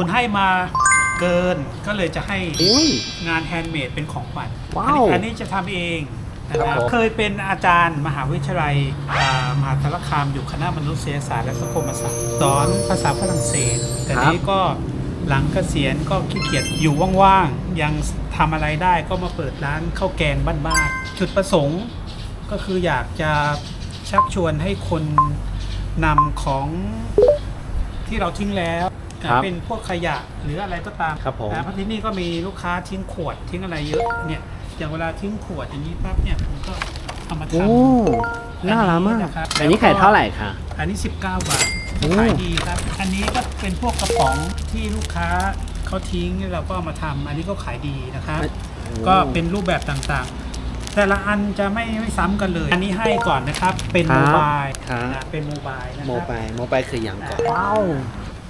คุณให้มาเกินก็เลยจะให้อุ้ย งานแฮนด์เมดเป็นของขวัญว้าว อันนี้อันนี้จะทำเองนะคครัรับบผมเคยเป็นอาจารย์มหาวิทยาลัยอ่ามหาสารคามอยู่คณะมนุษยศาสตร์และสังคมศาสตร์สอนภาษาฝรั่งเศส แต่นี้ก็หลังเกษียณก็ขี้เกียจอยู่ว่างๆ ยังทำอะไรได้ก็มาเปิดร้านข้าวแกงบ้านๆจุดประสงค์ก็คืออยากจะชักชวนให้คนนำของ ที่เราทิ้งแล้ว ครับเป็นพวกขยะหรืออะไรก็ตามครับผมนะเพราะที่นี่ก็มีลูกค้าทิ้งขวดทิ้งอะไรเยอะเนี่ยอย่างเวลาทิ้งขวดอย่างนี้ปั๊บเนี่ยผมก็เอามาทโอ้ำน่ารักมากนะครับอันนี้ขายเท่าไหร่คะอันนี้ 19 บาทโอ้ขายดีครับ อันนี้ก็เป็นพวกกระป๋องที่ลูกค้าเขาทิ้งเราก็เอามาทำอันนี้ก็ขายดีนะครับ ก็เป็นรูปแบบต่างๆ แต่ละอันจะไม่ไม่ซ้ำกันเลย อันนี้ให้ก่อนนะครับเป็นครัโมบบายครับ นะเป็นโมบายนะคโมรับ บายโมบายคืออย่างก่อนว้าว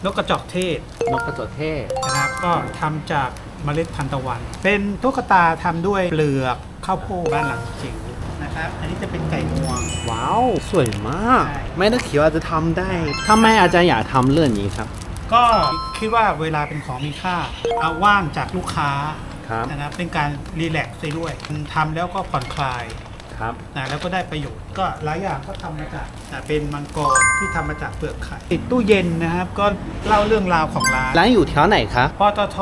นกกระจอกเทศนกกระจอกเทศนะครับก็ทำจากเมล็ดทานตะวัน เป็นตุ๊กตาทำด้วยเปลือกข้าวโพดบ้านหลังจิ๋วนะครับ อันนี้จะเป็นไก่งวง ว้าว สวยมาก ใช่ ไม่ได้คิดว่าจะทำได้ทำไมอาจารย์อยากทำเรื่องนี้ครับ ก็คิดว่าเวลาเป็นของมีค่า เอาว่างจากลูกค้าครับ นะครับเป็นการรีแลกซ์ไปด้วยทำแล้วก็ผ่อนคลาย ครับ นะแล้วก็ได้ประโยชน์ก็หลายอย่างก็ทำมาจากนะเป็นมังกรที่ทำมาจากเปลือกไข่ติดตู้เย็นนะครับ ก็เล่าเรื่องราวของร้านร้านอยู่แถวไหนครับ ปตท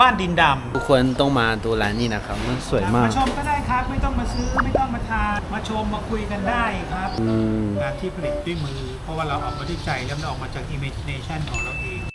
บ้านดินดำ ทุกคนต้องมาดูร้านนี้นะครับ มันสวยมากมาชมก็ได้ครับ ไม่ต้องมาซื้อไม่ต้องมาทานมาชมมาคุยกันได้ครับอืม งานที่ผลิตด้วยมือ เพราะว่าเราออกมาด้วยใจแล้วมันออกมาจาก imagination ของเราเอง